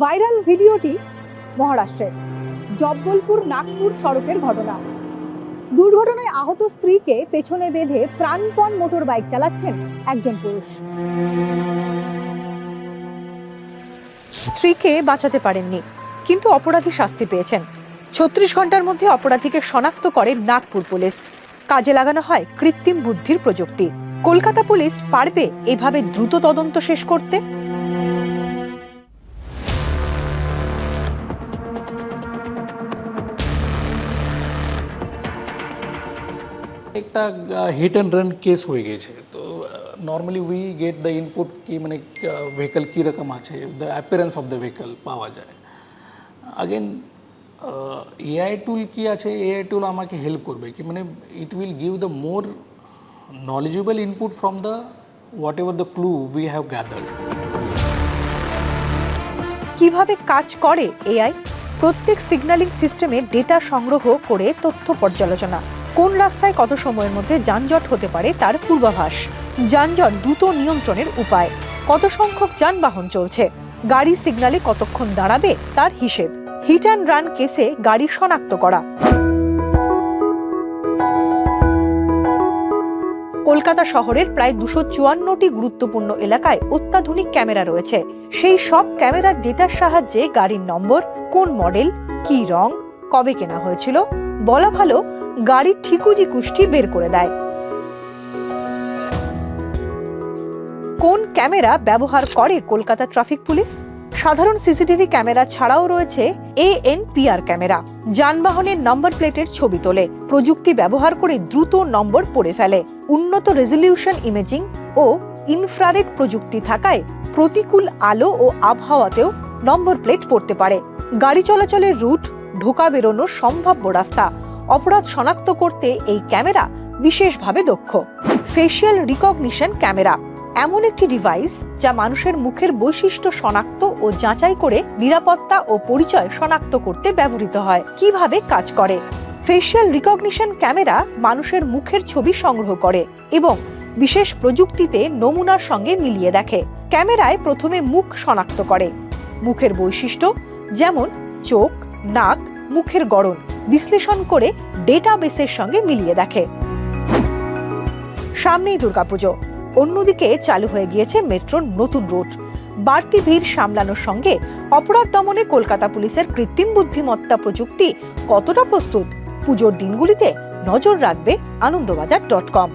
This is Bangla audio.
ভাইরাল ভিডিওটি মহারাষ্ট্রের জব্বলপুর নাগপুর সড়কের ঘটনা। দুর্ঘটনায় আহত স্ত্রীকে পেছনে বেঁধে প্রাণপণ মোটর বাইক চালাচ্ছেন একজন পুরুষ। স্ত্রীকে বাঁচাতে পারেননি, কিন্তু অপরাধী শাস্তি পেয়েছেন। ছত্রিশ ঘণ্টার মধ্যে অপরাধীকে শনাক্ত করে নাগপুর পুলিশ। কাজে লাগানো হয় কৃত্রিম বুদ্ধির প্রযুক্তি। কলকাতা পুলিশ পারবে এভাবে দ্রুত তদন্ত শেষ করতে? একটা হিট অ্যান্ড রান কেস হয়ে গেছে তো normally we get the input কি মানে ভেহিকল কীরকম আছে the appearance of the vehicle পাওয়া যায়। আগেন এআই টুল কি আছে এআই টুল আমাকে হেল্প করবে কি মানে it will give the more knowledgeable input from the whatever the clue we have gathered কীভাবে কাজ করে এআই প্রত্যেক সিগন্যালিং সিস্টেমে ডেটা সংগ্রহ করে তথ্য পর্যালোচনা। কোন রাস্তায় কত সময়ের মধ্যে যানজট হতে পারে তার পূর্বাভাস? যানজট দ্রুত নিয়ন্ত্রণের উপায়। কত সংখ্যক যানবাহন চলছে? গাড়ি সিগন্যালে কতক্ষণ দাঁড়াবে তার হিসেব। হিট অ্যান্ড রান কেসে গাড়ি শনাক্ত করা। কলকাতা শহরের প্রায় দুশো চুয়ান্নটি গুরুত্বপূর্ণ এলাকায় অত্যাধুনিক ক্যামেরা রয়েছে। সেই সব ক্যামেরার ডেটার সাহায্যে গাড়ির নম্বর, কোন মডেল, কি রং, কবে কেনা হয়েছিল বলা ভালো গাড়ির ঠিকুজি কুষ্টি বের করে দেয়। কোন ক্যামেরা ব্যবহার করে কলকাতা ট্রাফিক পুলিশ? সাধারণ সিসিটিভি ক্যামেরা ছাড়াও রয়েছে এএনপিআর ক্যামেরা। যানবাহনের নম্বর প্লেটের ছবি তোলে, প্রযুক্তি ব্যবহার করে দ্রুত নম্বর পড়ে ফেলে, উন্নত রেজলিউশন ইমেজিং ও ইনফ্রারেড প্রযুক্তি থাকায় প্রতিকূল আলো ও আবহাওয়াতেও নম্বর প্লেট পড়তে পারে। গাড়ি চলাচলের রুট ঢোকা বেরোনোর সম্ভাব্য রাস্তা। অপরাধ শনাক্ত করতে এই ক্যামেরা বিশেষভাবে দক্ষ। Facial recognition camera. এমন একটি ডিভাইস যা মানুষের মুখের বৈশিষ্ট্য শনাক্ত ও যাচাই করে নিরাপত্তা ও পরিচয় শনাক্ত করতে ব্যবহৃত হয়। কীভাবে কাজ করে? ফেসিয়াল রিকগনিশন ক্যামেরা মানুষের মুখের ছবি সংগ্রহ করে এবং বিশেষ প্রযুক্তিতে নমুনার সঙ্গে মিলিয়ে দেখে। ক্যামেরায় প্রথমে মুখ শনাক্ত করে। মুখের বৈশিষ্ট্য যেমন চোখ নাক, মুখের গড়ন বিশ্লেষণ করে ডেটাবেসের সঙ্গে মিলিয়ে দেখে। সামনেই দুর্গাপুজো, অন্যদিকে চালু হয়ে গিয়েছে মেট্রোর নতুন রুট বাড়তি ভিড় সামলানোর সঙ্গে অপরাধ দমনে কলকাতা পুলিশের কৃত্রিম বুদ্ধিমত্তা প্রযুক্তি কতটা প্রস্তুত? পুজোর দিনগুলিতে নজর রাখবে আনন্দবাজার ডট কম।